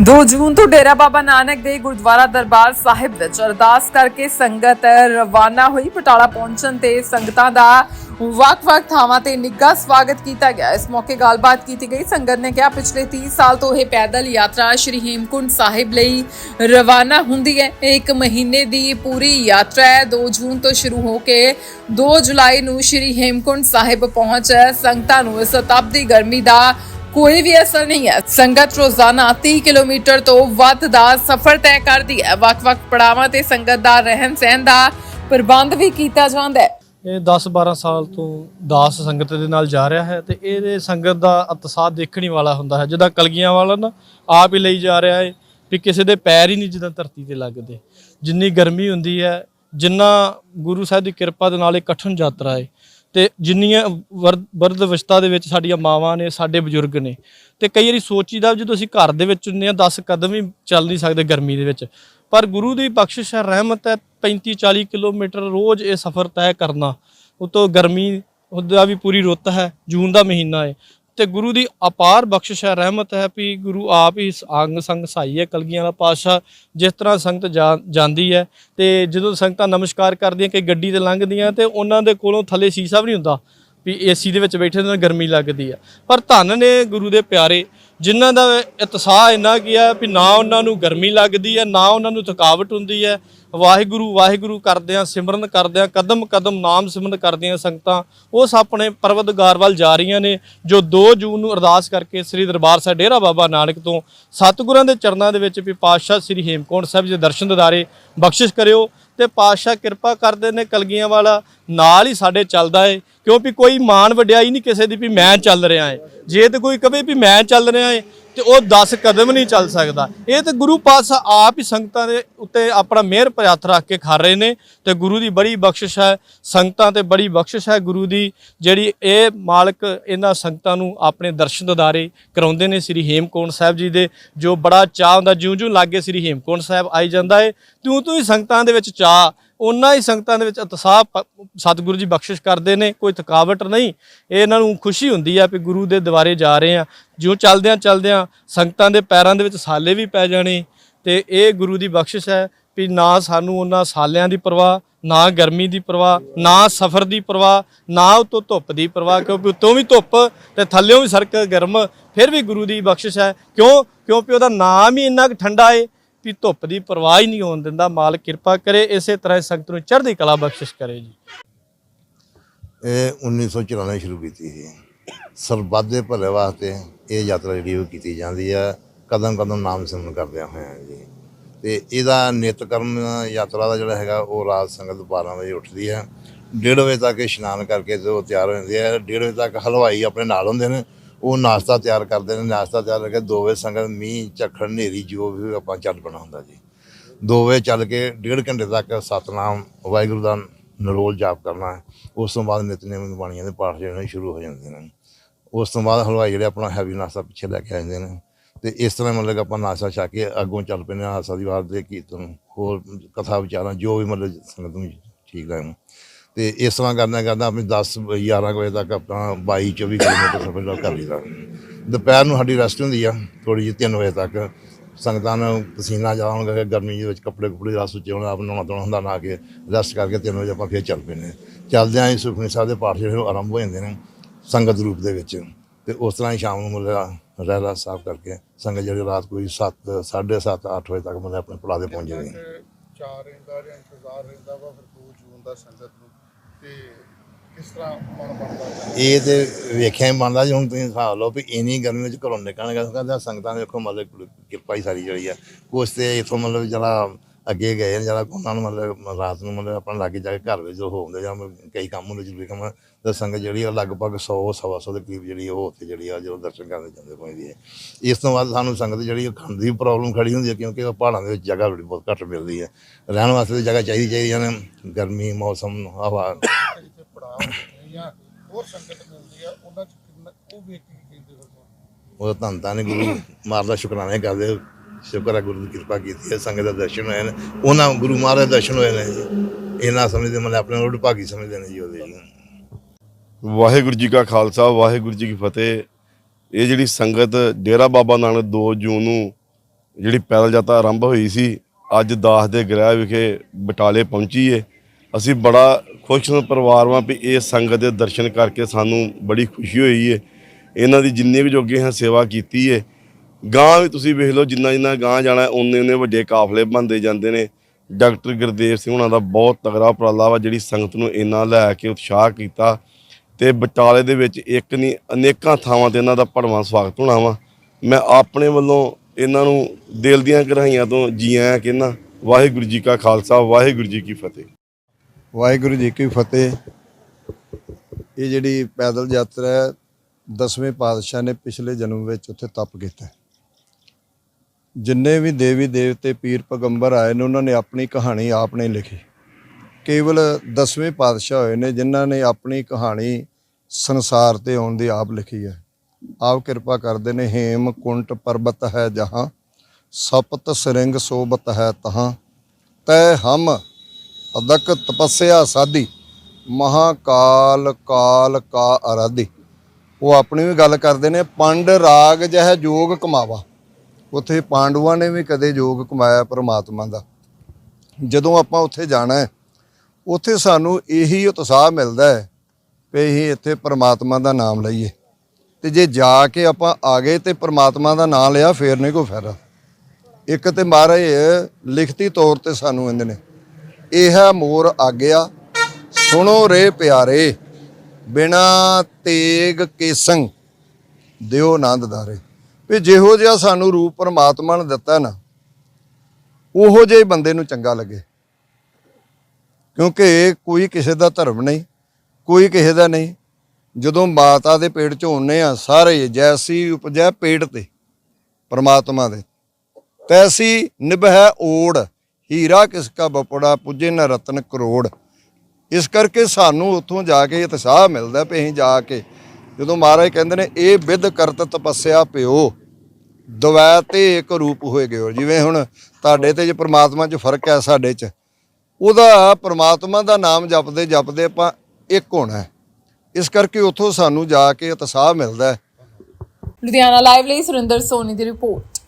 2 ਜੂਨ ਤੋਂ ਡੇਰਾ ਬਾਬਾ ਨਾਨਕ ਦੇ ਗੁਰਦੁਆਰਾ ਦਰਬਾਰ ਸਾਹਿਬ ਵਿੱਚ ਅਰਦਾਸ ਕਰਕੇ ਸੰਗਤ ਰਵਾਨਾ ਹੋਈ। ਪਟਾਲਾ ਪਹੁੰਚਣ ਤੇ ਸੰਗਤਾਂ ਦਾ ਵੱਖ-ਵੱਖ ਥਾਵਾਂ ਤੇ ਨਿੱਘਾ ਸਵਾਗਤ ਕੀਤਾ ਗਿਆ। ਇਸ ਮੌਕੇ ਗੱਲਬਾਤ ਕੀਤੀ ਗਈ। ਸੰਗਤ ਨੇ ਕਿਹਾ, ਪਿਛਲੇ 30 ਸਾਲ ਤੋਂ ਇਹ ਪੈਦਲ ਯਾਤਰਾ ਸ਼੍ਰੀ ਹੇਮਕੁੰਟ ਸਾਹਿਬ ਲਈ ਰਵਾਨਾ ਹੁੰਦੀ ਹੈ। ਇਹ ਇੱਕ ਮਹੀਨੇ ਦੀ ਪੂਰੀ ਯਾਤਰਾ ਹੈ। 2 ਜੂਨ ਤੋਂ ਸ਼ੁਰੂ ਹੋ ਕੇ 2 ਜੁਲਾਈ ਨੂੰ ਸ਼੍ਰੀ ਹੇਮਕੁੰਟ ਸਾਹਿਬ ਪਹੁੰਚ ਸੰਗਤਾਂ ਨੂੰ ਇਸ ਤਪਦੀ ਗਰਮੀ ਦਾ ਕੋਈ ਵੀ ਅਸਰ ਨਹੀਂ ਹੈ। ਸੰਗਤ ਰੋਜ਼ਾਨਾ 30 ਕਿਲੋਮੀਟਰ ਤੋਂ ਵੱਧ ਦਾ ਸਫ਼ਰ ਤੈਅ ਕਰਦੀ ਹੈ। ਵੱਖ-ਵੱਖ ਪੜਾਵਾਂ ਤੇ ਸੰਗਤ ਦਾ ਰਹਿਣ ਸਹਿਣ ਦਾ ਪ੍ਰਬੰਧ ਵੀ ਕੀਤਾ ਜਾਂਦਾ ਹੈ। ਇਹ 10-12 ਸਾਲ ਤੋਂ ਦਾਸ ਸੰਗਤ ਦੇ ਨਾਲ ਜਾ ਰਿਹਾ ਹੈ ਤੇ ਇਹਦੇ ਸੰਗਤ ਦਾ ਉਤਸ਼ਾਹ ਦੇਖਣ ਵਾਲਾ ਹੁੰਦਾ ਹੈ। ਜਿੱਦਾਂ ਕਲਗੀਆਂ ਵਾਲਾ ਨਾ, ਆਪ ਹੀ ਲਈ ਜਾ ਰਿਹਾ ਹੈ ਵੀ ਕਿਸੇ ਦੇ ਪੈਰ ਹੀ ਨਹੀਂ ਜਿੱਦਾਂ ਧਰਤੀ ਤੇ ਲੱਗਦੇ। ਜਿੰਨੀ ਗਰਮੀ ਹੁੰਦੀ ਹੈ, ਜਿੰਨਾ ਗੁਰੂ ਸਾਹਿਬ ਦੀ ਕਿਰਪਾ ਦੇ ਨਾਲ ਇਹ ਕਠਨ ਯਾਤਰਾ ਹੈ ਤੇ ਜਿੰਨੀਆਂ ਵਰ- ਵਰਦ ਅਵਸਥਾ ਦੇ ਵਿੱਚ ਸਾਡੀਆਂ ਮਾਵਾਂ ਨੇ, ਸਾਡੇ ਬਜ਼ੁਰਗ ਨੇ, ਤੇ ਕਈ ਵਾਰੀ ਸੋਚੀਦਾ ਜਦੋਂ ਅਸੀਂ ਘਰ ਦੇ ਵਿੱਚ ਹੁੰਦੇ ਆ 10 ਕਦਮ ਹੀ ਚੱਲ ਨਹੀਂ ਸਕਦੇ ਗਰਮੀ ਦੇ ਵਿੱਚ। ਪਰ ਗੁਰੂ ਦੀ ਬਖਸ਼ਿਸ਼ ਹੈ, ਰਹਿਮਤ ਹੈ 35 40 ਕਿਲੋਮੀਟਰ ਰੋਜ਼ ਇਹ ਸਫ਼ਰ ਤੈਅ ਕਰਨਾ। ਉਤੋਂ ਗਰਮੀ, ਉਹਦਾ ਵੀ ਪੂਰੀ ਰੁੱਤ ਹੈ, ਜੂਨ ਦਾ ਮਹੀਨਾ ਹੈ। ਤੇ ਗੁਰੂ ਦੀ ਅਪਾਰ ਬਖਸ਼ਿਸ਼ ਹੈ, ਰਹਿਮਤ ਹੈ ਵੀ ਗੁਰੂ ਆਪ ਹੀ ਅੰਗ ਸੰਗ ਸਹਾਈ ਹੈ, ਕਲਗੀਆਂ ਦਾ ਪਾਤਸ਼ਾਹ ਜਿਸ ਤਰ੍ਹਾਂ ਸੰਗਤ ਜਾ- ਜਾਂਦੀ ਹੈ ਤੇ ਜਦੋਂ ਸੰਗਤਾਂ ਨਮਸਕਾਰ ਕਰਦੀਆਂ ਕਿ ਗੱਡੀ ਤੇ ਲੰਘਦੀਆਂ ਤੇ ਉਹਨਾਂ ਦੇ ਕੋਲੋਂ ਥੱਲੇ ਸੀਸਾ ਵੀ ਨਹੀਂ ਹੁੰਦਾ ਵੀ ਏਸੀ ਦੇ ਵਿੱਚ ਬੈਠੇ ਨਾਲ ਗਰਮੀ ਲੱਗਦੀ ਆ ਪਰ ਧੰਨ ਨੇ ਗੁਰੂ ਦੇ ਪਿਆਰੇ ਜਿਨ੍ਹਾਂ ਦਾ ਇਤਸ਼ਾਹ ਇੰਨਾ ਕੀ ਹੈ ਵੀ ਨਾ ਉਹਨਾਂ ਨੂੰ ਗਰਮੀ ਲੱਗਦੀ ਹੈ, ਨਾ ਉਹਨਾਂ ਨੂੰ ਥਕਾਵਟ ਹੁੰਦੀ ਹੈ। ਵਾਹਿਗੁਰੂ ਵਾਹਿਗੁਰੂ ਕਰਦਿਆਂ ਸਿਮਰਨ, ਕਰਦਿਆਂ ਕਦਮ ਕਦਮ ਨਾਮ ਸਿਮਰਨ ਕਰਦੀਆਂ ਸੰਗਤਾਂ। ਉਸ ਆਪਣੇ ਪਰਵਤਗਾਰ ਵੱਲ ਜਾ ਰਹੀਆਂ ਨੇ, ਜੋ 2 ਜੂਨ ਨੂੰ ਅਰਦਾਸ ਕਰਕੇ ਸ੍ਰੀ ਦਰਬਾਰ ਸਾਹਿਬ ਡੇਰਾ ਬਾਬਾ ਨਾਨਕ ਤੋਂ ਸਤਿਗੁਰਾਂ ਦੇ ਚਰਨਾਂ ਦੇ ਵਿੱਚ ਵੀ ਪਾਤਸ਼ਾਹ ਸ੍ਰੀ ਹੇਮਕੁੰਟ ਸਾਹਿਬ ਜੀ ਦੇ ਦਰਸ਼ਨ ਦਿਦਾਰੇ ਬਖਸ਼ਿਸ਼ ਕਰਿਓ ਤੇ ਪਾਤਸ਼ਾਹ ਕਿਰਪਾ ਕਰਦੇ ਨੇ ਕਲਗੀਆਂ ਵਾਲਾ ਨਾਲ ਹੀ ਸਾਡੇ ਚੱਲਦਾ ਏ, ਕਿਉਂਕਿ ਕੋਈ ਮਾਣ ਵਡਿਆਈ ਨਹੀਂ ਕਿਸੇ ਦੀ ਵੀ ਮੈਂ ਚੱਲ ਰਿਹਾ ਏ। ਜੇ ਤੇ ਕੋਈ ਕਵੇ ਵੀ ਮੈਂ ਚੱਲ ਰਿਹਾ ਏ, ਤੇ ਉਹ 10 ਕਦਮ ਨਹੀਂ ਚੱਲ ਸਕਦਾ। ਇਹ ਤੇ ਗੁਰੂ ਪਾਤਸ਼ਾਹ ਆਪ ਹੀ ਸੰਗਤਾਂ ਦੇ ਉੱਤੇ ਆਪਣਾ ਮਿਹਰ ਭਰਿਆ ਰੱਖ ਕੇ ਖਾ ਰਹੇ ਨੇ, ਤੇ ਗੁਰੂ ਦੀ ਬੜੀ ਬਖਸ਼ਿਸ਼ ਹੈ। ਸੰਗਤਾਂ ਤੇ ਬੜੀ ਬਖਸ਼ਿਸ਼ ਹੈ ਗੁਰੂ ਦੀ, ਜਿਹੜੀ ਇਹ ਮਾਲਕ ਇਹਨਾਂ ਸੰਗਤਾਂ ਨੂੰ ਆਪਣੇ ਦਰਸ਼ਨ ਦਿਦਾਰੇ ਕਰਾਉਂਦੇ ਨੇ ਸ੍ਰੀ ਹੇਮਕੁੰਟ ਸਾਹਿਬ ਜੀ ਦੇ, ਜੋ ਬੜਾ ਚਾਹ ਹੁੰਦਾ, ਜਿਉਂ-ਜਿਉਂ ਲਾਗੇ ਸ੍ਰੀ ਹੇਮਕੁੰਟ ਸਾਹਿਬ ਆਈ ਜਾਂਦਾ ਏ ਤਿਉਂ ਤਿਉਂ ਹੀ ਸੰਗਤਾਂ ਦੇ ਵਿੱਚ ਚਾਹ ਉਹਨਾਂ ਹੀ ਸੰਗਤਾਂ ਦੇ ਵਿੱਚ ਉਤਸ਼ਾਹ ਸਤਿਗੁਰੂ ਜੀ ਬਖਸ਼ਿਸ਼ ਕਰਦੇ ਨੇ, ਕੋਈ ਥਕਾਵਟ ਨਹੀਂ। ਇਹ ਇਹਨਾਂ ਨੂੰ ਖੁਸ਼ੀ ਹੁੰਦੀ ਆ ਵੀ ਗੁਰੂ ਦੇ ਦੁਆਰੇ ਜਾ ਰਹੇ ਆ। ਜਿਉਂ ਚੱਲਦਿਆਂ ਚੱਲਦਿਆਂ ਸੰਗਤਾਂ ਦੇ ਪੈਰਾਂ ਦੇ ਵਿੱਚ ਸਾਲੇ ਵੀ ਪੈ ਜਾਣੇ। ਤੇ ਇਹ ਗੁਰੂ ਦੀ ਬਖਸ਼ਿਸ਼ ਹੈ ਵੀ ਨਾ ਸਾਨੂੰ ਉਹਨਾਂ ਸਾਲਿਆਂ ਦੀ ਪਰਵਾਹ, ਨਾ ਗਰਮੀ ਦੀ ਪਰਵਾਹ, ਨਾ ਸਫ਼ਰ ਦੀ ਪਰਵਾਹ, ਨਾ ਉਤੋਂ ਧੁੱਪ ਦੀ ਪਰਵਾਹ, ਕਿਉਂਕਿ ਉਤੋਂ ਵੀ ਧੁੱਪ ਤੇ ਥੱਲਿਓਂ ਵੀ ਸਰਕ ਗਰਮ, ਫਿਰ ਵੀ ਗੁਰੂ ਦੀ ਬਖਸ਼ਿਸ਼ ਹੈ। ਕਿਉਂ? ਕਿਉਂਕਿ ਉਹਦਾ ਨਾਮ ਹੀ ਇੰਨਾ ਕੁ ਠੰਡਾ ਏ। ਵੀ ਧੁੱਪ ਦੀ ਪਰਵਾਹ ਹੀ ਨਹੀਂ ਹੋਣ ਦਿੰਦਾ, ਮਾਲਕ ਕਿਰਪਾ ਕਰੇ, ਇਸੇ ਤਰ੍ਹਾਂ ਸੰਗਤ ਨੂੰ ਚੜ੍ਹਦੀ ਕਲਾ ਬਖਸ਼ਿਸ਼ ਕਰੇ ਜੀ। ਇਹ 1994 ਸ਼ੁਰੂ ਕੀਤੀ ਸੀ। ਸਰਬੱਤ ਭਲੇ ਵਾਸਤੇ ਇਹ ਯਾਤਰਾ ਜਿਹੜੀ ਉਹ ਕੀਤੀ ਜਾਂਦੀ ਆ। ਕਦਮ ਕਦਮ ਨਾਮ ਸਿਮਰਨ ਕਰਦਿਆਂ ਹੋਇਆਂ ਜੀ। ਤੇ ਇਹਦਾ ਨਿਤਕਰਮ ਯਾਤਰਾ ਦਾ ਜਿਹੜਾ ਹੈਗਾ, ਉਹ ਰਾਤ ਸੰਗਤ 12 ਵਜੇ ਉੱਠਦੀ ਹੈ 1:30 ਵਜੇ ਤੱਕ ਇਸ਼ਨਾਨ ਕਰਕੇ ਤੇ ਉਹ ਤਿਆਰ ਹੋ ਜਾਂਦੀ ਹੈ 1:30 ਵਜੇ ਤੱਕ ਹਲਵਾਈ ਆਪਣੇ ਨਾਲ ਹੁੰਦੇ ਨੇ। ਉਹ ਨਾਸ਼ਤਾ ਤਿਆਰ ਕਰਦੇ ਨੇ, ਨਾਸ਼ਤਾ ਤਿਆਰ ਕਰਕੇ 2 ਵਜੇ ਸੰਗਤ, ਮੀਂਹ, ਝੱਖੜ, ਹਨੇਰੀ, ਜੋ ਵੀ ਆਪਾਂ ਚੱਲ ਪਣਾ ਹੁੰਦਾ ਜੀ। 2 ਵਜੇ ਚੱਲ ਕੇ ਡੇਢ ਘੰਟੇ ਤੱਕ ਸਤਨਾਮ, ਵਾਹਿਗੁਰੂ ਦਾ ਨਰੋਲ ਜਾਪ ਕਰਨਾ ਉਸ ਤੋਂ ਬਾਅਦ ਨਿਤਨੇਮ ਬਾਣੀਆਂ ਦੇ ਪਾਠ ਜਿਹੜੇ ਸ਼ੁਰੂ ਹੋ ਜਾਂਦੇ ਨੇ। ਉਸ ਤੋਂ ਬਾਅਦ ਹਲਵਾਈ ਜਿਹੜੇ ਆਪਣਾ ਹੈਵੀ ਨਾਸ਼ਤਾ ਪਿੱਛੇ ਲੈ ਕੇ ਆ ਜਾਂਦੇ ਨੇ। ਤੇ ਇਸ ਤਰ੍ਹਾਂ ਮਤਲਬ ਕਿ ਆਪਾਂ ਨਾਸ਼ਤਾ ਛਾ ਕੇ ਅੱਗੋਂ ਚੱਲ ਪੈਂਦੇ ਹਾਂ, ਆਸਾ ਦੀ ਵਾਰ ਦੇ ਕੀਰਤਨ, ਹੋਰ ਕਥਾ ਵਿਚਾਰਾਂ, ਜੋ ਵੀ ਮਤਲਬ ਸੰਗਤ ਨੂੰ ਠੀਕ ਲੱਗਣ। ਤੇ ਇਸ ਤਰ੍ਹਾਂ ਕਰਨਾ ਕਰਦਾ ਆਪਣੀ 10 11 ਵਜੇ ਤੱਕ ਆਪਣਾ 22 24 ਕਿਲੋਮੀਟਰ ਸਫ਼ਰ ਦਾ ਕਰ ਲਈਦਾ। ਦੁਪਹਿਰ ਨੂੰ ਸਾਡੀ ਰੈਸਟ ਹੁੰਦੀ ਆ ਥੋੜੀ ਜਿਹੀ 3 ਵਜੇ ਤੱਕ। ਸੰਗਤਾਂ ਨੂੰ ਪਸੀਨਾ ਜ਼ਿਆਦਾ ਹੋਣ ਕਰਕੇ ਗਰਮੀ ਦੇ ਵਿੱਚ ਕੱਪੜੇ ਕੁਪੜੇ ਰਸ ਉੱਚੇ ਹੋਣਾ, ਆਪ ਨਹਾਉਣਾ ਧੋਣਾ ਹੁੰਦਾ ਨਾ ਕੇ ਰੈਸਟ ਕਰਕੇ 3 ਵਜੇ ਆਪਾਂ ਫੇਰ ਚੱਲ ਪੈਂਦੇ ਹਾਂ। ਚੱਲਦਿਆਂ ਹੀ ਸੁਖਮਨੀ ਸਾਹਿਬ ਦੇ ਪਾਠ ਜਿਹੜੇ ਉਹ ਆਰੰਭ ਹੋ ਜਾਂਦੇ ਨੇ ਸੰਗਤ ਰੂਪ ਦੇ ਵਿੱਚ। ਤੇ ਉਸ ਤਰ੍ਹਾਂ ਹੀ ਸ਼ਾਮ ਨੂੰ ਮਤਲਬ ਰਹਿਰਾ ਸਾਫ਼ ਕਰਕੇ ਸੰਗਤ ਜਿਹੜੀ ਰਾਤ ਕੋਈ 7 7:30 8 ਵਜੇ ਤੱਕ ਮਤਲਬ ਆਪਣੇ ਪੜਾ ਦੇ ਪਹੁੰਚ ਜਾਂਦੀ ਹੈ। ਚਾਰ ਰਹਿੰਦਾ ਜਾਂ ਇੰਤਜ਼ਾਰ ਰਹਿੰਦਾ ਵਾ, ਫਿਰ 2 ਜੂਨ ਦਾ ਸੰਗਤ ਨੂੰ ਤੇ ਕਿਸ ਤਰ੍ਹਾਂ ਮਨ ਬਣਦਾ ਇਹ ਤੇ ਵੇਖਿਆ ਹੀ ਬਣਦਾ ਜੀ, ਹੁਣ ਤੁਸੀਂ ਹਿਸਾਬ ਲਓ ਵੀ ਇੰਨੀ ਗਰਮੀ ਵਿੱਚ ਘਰੋਂ ਨਿਕਲਣਗਾ ਕਹਿੰਦਾ ਸੰਗਤਾਂ ਦੇ ਵੇਖੋ ਮਤਲਬ ਕਿਰਪਾ ਹੀ ਸਾਰੀ ਜਿਹੜੀ ਆ। ਕੁਛ ਤੇ ਇਥੋਂ ਮਤਲਬ ਜਿਹੜਾ ਅੱਗੇ ਗਏ ਨੇ, ਜਿਹੜਾ ਉਹਨਾਂ ਨੂੰ ਮਤਲਬ ਰਾਤ ਨੂੰ ਮਤਲਬ ਆਪਣਾ ਲਾਗੇ ਜਾ ਕੇ ਘਰ ਵਿੱਚ ਉਹ ਹੁੰਦੇ ਜਾਂ ਕਈ ਕੰਮ ਹੁੰਦੇ ਜ਼ਰੂਰੀ ਕੰਮ ਤਾਂ ਸੰਗਤ ਜਿਹੜੀ ਆ ਲਗਭਗ 100 ਸਵਾ ਸੌ ਦੇ ਕਰੀਬ ਜਿਹੜੀ ਉਹ ਉੱਥੇ ਜਿਹੜੀ ਆ, ਜਦੋਂ ਦਰਸ਼ਨ ਕਰਨ ਜਾਂਦੇ ਪਹੁੰਚਦੀ ਹੈ ਇਸ ਤੋਂ ਬਾਅਦ ਸਾਨੂੰ ਸੰਗਤ ਜਿਹੜੀ ਉਹ ਖਾਣ ਦੀ ਪ੍ਰੋਬਲਮ ਖੜੀ ਹੁੰਦੀ ਹੈ, ਕਿਉਂਕਿ ਉਹ ਪਹਾੜਾਂ ਦੇ ਵਿੱਚ ਜਗ੍ਹਾ ਬੜੀ ਬਹੁਤ ਘੱਟ ਮਿਲਦੀ ਹੈ। ਰਹਿਣ ਵਾਸਤੇ ਤਾਂ ਜਗ੍ਹਾ ਚਾਹੀਦੀ ਚਾਹੀਦੀ ਹਨ ਗਰਮੀ, ਮੌਸਮ, ਹਵਾ। ਹੋਰ ਸੰਗਤ ਮਿਲਦੀ ਆ ਉਹਨਾਂ ਚ ਉਹ ਵੇਖ ਕੇ ਕਹਿੰਦੇ ਫਿਰ ਤੁਹਾਨੂੰ? ਉਹ ਧੰਨ ਧੰਨ ਗੁਰੂ ਮਾਰ ਦਾ ਸ਼ੁਕਰਾਨਾ ਕਰਦੇ। ਸ਼ੁਕਰ ਹੈ ਗੁਰੂ ਦੀ ਕਿਰਪਾ ਕੀਤੀ ਹੈ, ਸੰਗਤ ਦੇ ਦਰਸ਼ਨ ਹੋਏ ਨੇ। ਉਹਨਾਂ ਗੁਰੂ ਮਹਾਰਾਜ ਦੇ ਦਰਸ਼ਨ ਹੋਏ ਨੇ ਜੀ। ਇਹ ਨਾ ਸਮਝਦੇ ਮਤਲਬ ਆਪਣੇ ਰੋਡ ਭਾਗੀ ਸਮਝਦੇ ਨੇ ਜੀ ਉਹਦੇ ਜੀ। ਵਾਹਿਗੁਰੂ ਜੀ ਕਾ ਖਾਲਸਾ, ਵਾਹਿਗੁਰੂ ਜੀ ਕੀ ਫਤਿਹ। ਇਹ ਜਿਹੜੀ ਸੰਗਤ ਡੇਰਾ ਬਾਬਾ ਨਾਨਕ 2 ਜੂਨ ਨੂੰ ਜਿਹੜੀ ਪੈਦਲ ਯਾਤਰਾ ਆਰੰਭ ਹੋਈ ਸੀ, ਅੱਜ ਦਾਸ ਦੇ ਗ੍ਰਹਿ ਵਿਖੇ ਬਟਾਲੇ ਪਹੁੰਚੀ ਏ। ਅਸੀਂ ਬੜਾ ਖੁਸ਼ ਪਰਿਵਾਰ ਵਾਂ ਵੀ ਇਹ ਸੰਗਤ ਦੇ ਦਰਸ਼ਨ ਕਰਕੇ ਸਾਨੂੰ ਬੜੀ ਖੁਸ਼ੀ ਹੋਈ ਏ। ਇਹਨਾਂ ਦੀ ਜਿੰਨੇ ਵੀ ਜੋਗੇ ਹਾਂ ਸੇਵਾ ਕੀਤੀ ਏ। ਗਾਂ ਵੀ ਤੁਸੀਂ ਵੇਖ ਲਓ, ਜਿੰਨਾ ਜਿੰਨਾ ਗਾਂ ਜਾਣਾ ਉਹਨੇ ਉਹਨੇ ਵੱਡੇ ਕਾਫਲੇ ਬਣਦੇ ਜਾਂਦੇ ਨੇ। ਡਾਕਟਰ ਗੁਰਦੇਵ ਸਿੰਘ ਉਹਨਾਂ ਦਾ ਬਹੁਤ ਤਗੜਾ ਉਪਰਾਲਾ ਵਾ, ਜਿਹੜੀ ਸੰਗਤ ਨੂੰ ਇੰਨਾ ਲੈ ਕੇ ਉਤਸ਼ਾਹ ਕੀਤਾ। ਤੇ ਬਟਾਲੇ ਦੇ ਵਿੱਚ ਇੱਕ ਨਹੀਂ, ਅਨੇਕਾਂ ਥਾਵਾਂ ਤੇ ਇਹਨਾਂ ਦਾ ਭੜਵਾਂ ਸਵਾਗਤ ਹੋਣਾ ਵਾ। ਮੈਂ ਆਪਣੇ ਵੱਲੋਂ ਇਹਨਾਂ ਨੂੰ ਦਿਲ ਦੀਆਂ ਗਹਿਰਾਈਆਂ ਤੋਂ ਜੀ ਆਇਆਂ ਕਹਿੰਦਾ, ਵਾਹਿਗੁਰੂ ਜੀ ਕਾ ਖਾਲਸਾ, ਵਾਹਿਗੁਰੂ ਜੀ ਕੀ ਫਤਿਹ। ਵਾਹਿਗੁਰੂ ਜੀ ਕੀ ਫਤਿਹ। ਇਹ ਜਿਹੜੀ ਪੈਦਲ ਯਾਤਰਾ ਹੈ, ਦਸਵੇਂ ਪਾਤਸ਼ਾਹ ਨੇ ਪਿਛਲੇ ਜਨਮ ਵਿੱਚ ਉੱਥੇ ਤਪ ਕੀਤਾ ਜਿੰਨੇ ਵੀ ਦੇਵੀ ਦੇਵਤੇ ਪੀਰ ਪੈਗੰਬਰ ਆਏ ਨੇ, ਉਹਨਾਂ ਨੇ ਆਪਣੀ ਕਹਾਣੀ ਆਪ ਨੇ ਲਿਖੀ। ਕੇਵਲ ਦਸਵੇਂ ਪਾਤਸ਼ਾਹ ਹੋਏ ਨੇ, ਜਿਨ੍ਹਾਂ ਨੇ ਆਪਣੀ ਕਹਾਣੀ ਸੰਸਾਰ ਤੇ ਆਉਣ ਦੀ ਆਪ ਲਿਖੀ ਹੈ। ਆਪ ਕਿਰਪਾ ਕਰਦੇ ਨੇ, ਹੇਮ ਕੁੰਟ ਪਰਬਤ ਹੈ ਜਹਾਂ, ਸਪਤ ਸਰਿੰਗ ਸੋਬਤ ਹੈ ਤਹਾਂ। ਤੈ ਹਮ ਅਦਕ ਤਪੱਸਿਆ ਸਾਧੀ, ਮਹਾਕਾਲ ਕਾਲ ਕਾ ਅਰਾਧੀ। ਉਹ ਆਪਣੀ ਵੀ ਗੱਲ ਕਰਦੇ ਨੇ, ਪੰਡ ਰਾਗ ਜਹ ਜੋਗ ਕਮਾਵਾ। ਉੱਥੇ ਪਾਂਡਵਾਂ ਨੇ ਵੀ ਕਦੇ ਯੋਗ ਕਮਾਇਆ ਪਰਮਾਤਮਾ ਦਾ। ਜਦੋਂ ਆਪਾਂ ਉੱਥੇ ਜਾਣਾ ਹੈ, ਉੱਥੇ ਸਾਨੂੰ ਇਹੀ ਉਤਸ਼ਾਹ ਮਿਲਦਾ ਹੈ ਵੀ ਅਸੀਂ ਇੱਥੇ ਪਰਮਾਤਮਾ ਦਾ ਨਾਮ ਲਈਏ। ਤੇ ਜੇ ਜਾ ਕੇ ਆਪਾਂ ਆ ਗਏ ਤੇ ਪਰਮਾਤਮਾ ਦਾ ਨਾਮ ਲਿਆ, ਫੇਰ ਨਹੀਂ ਕੋਈ ਫਾਇਦਾ। ਇੱਕ ਤੇ ਮਹਾਰਾਜ ਲਿਖਤੀ ਤੌਰ ਤੇ ਸਾਨੂੰ ਕਹਿੰਦੇ ਨੇ, ਇਹ ਹੈ ਮੋਰ ਆਗਿਆ, ਸੁਣੋ ਰੇ ਪਿਆਰੇ, ਬਿਨਾ ਤੇਗ ਕੇਸੰਗ ਦਿਓ ਆਨੰਦ ਦਾਰੇ ਵੀ ਜਿਹੋ ਜਿਹਾ ਸਾਨੂੰ ਰੂਪ ਪਰਮਾਤਮਾ ਨੇ ਦਿੱਤਾ ਨਾ, ਉਹੋ ਜਿਹੇ ਬੰਦੇ ਨੂੰ ਚੰਗਾ ਲੱਗੇ। ਕਿਉਂਕਿ ਕੋਈ ਕਿਸੇ ਦਾ ਧਰਮ ਨਹੀਂ, ਕੋਈ ਕਿਸੇ ਦਾ ਨਹੀਂ। ਜਦੋਂ ਮਾਤਾ ਦੇ ਪੇਟ ਚ ਹੁੰਨੇ ਆ ਸਾਰੇ ਜੈਸੀ ਉਪਜੈ ਪੇਟ ਤੇ ਪਰਮਾਤਮਾ ਦੇ। ਤੈਸੀ ਨਿਭੈ ਓੜ, ਹੀਰਾ ਕਿਸ ਕਾ ਬਪੜਾ, ਪੁੱਜੇ ਨ ਰਤਨ ਕਰੋੜ। ਇਸ ਕਰਕੇ ਸਾਨੂੰ ਉੱਥੋਂ ਜਾ ਕੇ ਉਤਸ਼ਾਹ ਮਿਲਦਾ ਵੀ ਅਸੀਂ ਜਾ ਕੇ, ਜਦੋਂ ਮਹਾਰਾਜ ਕਹਿੰਦੇ ਨੇ, ਇਹ ਵਿਦ ਕਰਤ ਤਪੱਸਿਆ ਪਿਓ। ਦਵੈ ਤੇ ਇੱਕ ਰੂਪ ਹੋਏ ਗਿਓ। ਜਿਵੇਂ ਹੁਣ ਤੁਹਾਡੇ ਤੇ ਜੇ ਪ੍ਰਮਾਤਮਾ 'ਚ ਫ਼ਰਕ ਹੈ ਸਾਡੇ 'ਚ, ਉਹਦਾ ਪ੍ਰਮਾਤਮਾ ਦਾ ਨਾਮ ਜਪਦੇ ਜਪਦੇ ਆਪਾਂ ਇੱਕ ਹੋਣਾ ਇਸ ਕਰਕੇ ਉੱਥੋਂ ਸਾਨੂੰ ਜਾ ਕੇ ਉਤਸ਼ਾਹ ਮਿਲਦਾ ਹੈ। ਲੁਧਿਆਣਾ ਲਾਈਵ ਲਈ ਸੁਰਿੰਦਰ ਸੋਨੀ ਦੀ ਰਿਪੋਰਟ।